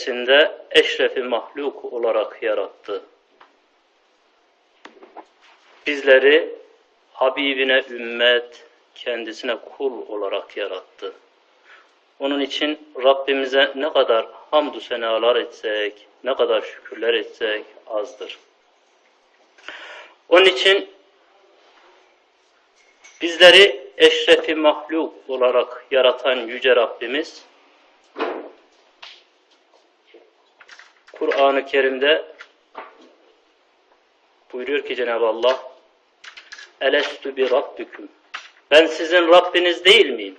içinde eşrefi mahluk olarak yarattı. Bizleri Habibine ümmet, kendisine kul olarak yarattı. Onun için Rabbimize ne kadar hamdü senalar etsek, ne kadar şükürler etsek azdır. Onun için bizleri eşrefi mahluk olarak yaratan Yüce Rabbimiz, Kur'an-ı Kerim'de buyuruyor ki Cenab-ı Allah Elestü bi Rabbüküm Ben sizin Rabbiniz değil miyim?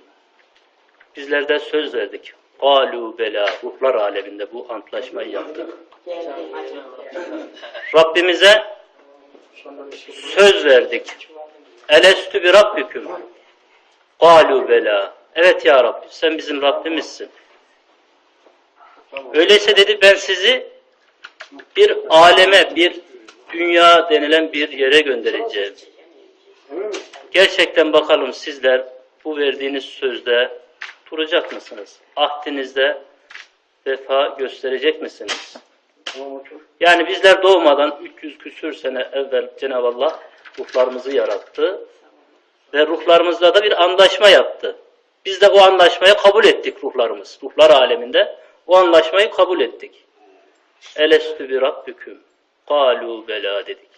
Bizler de söz verdik. Galu bela ruhlar aleminde bu antlaşmayı yaptık. Rabbimize söz verdik. Elestü bi Rabbüküm Galu bela Evet ya Rabbi sen bizim Rabbimizsin. Öyleyse dedi ben sizi bir aleme, bir dünya denilen bir yere göndereceğim. Gerçekten bakalım sizler bu verdiğiniz sözde duracak mısınız? Ahdinizde vefa gösterecek misiniz? Yani bizler doğmadan 300 küsür sene evvel Cenab-ı Allah ruhlarımızı yarattı ve ruhlarımızla da bir anlaşma yaptı. Biz de o anlaşmayı kabul ettik ruhlarımız. Ruhlar aleminde o anlaşmayı kabul ettik. Elestü bi rabbüküm. Kalu bela dedik.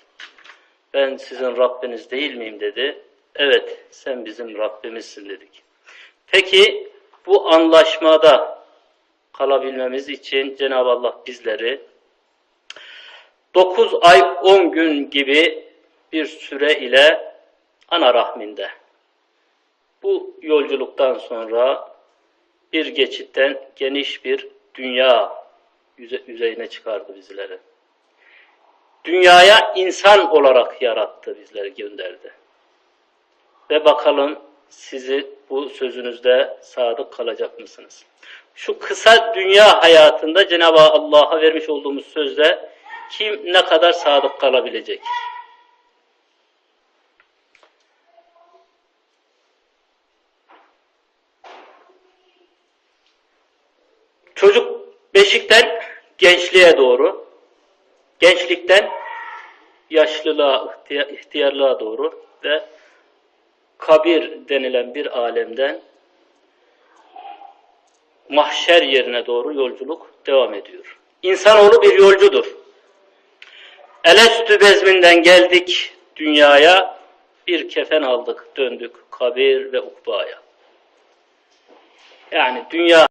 Ben sizin Rabbiniz değil miyim dedi. Evet sen bizim Rabbimizsin dedik. Peki bu anlaşmada kalabilmemiz için Cenab-ı Allah bizleri 9 ay 10 gün gibi bir süre ile ana rahminde bu yolculuktan sonra bir geçitten geniş bir dünya yüze- yüzeyine çıkardı bizleri. Dünyaya insan olarak yarattı, bizleri gönderdi. Ve bakalım sizi bu sözünüzde sadık kalacak mısınız? Şu kısa dünya hayatında Cenab-ı Allah'a vermiş olduğumuz sözde kim ne kadar sadık kalabilecek? Çocuk beşikten gençliğe doğru, gençlikten yaşlılığa, ihtiya- ihtiyarlığa doğru ve kabir denilen bir alemden mahşer yerine doğru yolculuk devam ediyor. İnsanoğlu bir yolcudur. Elestü bezminden geldik dünyaya, bir kefen aldık, döndük kabir ve ukbaya. Yani dünya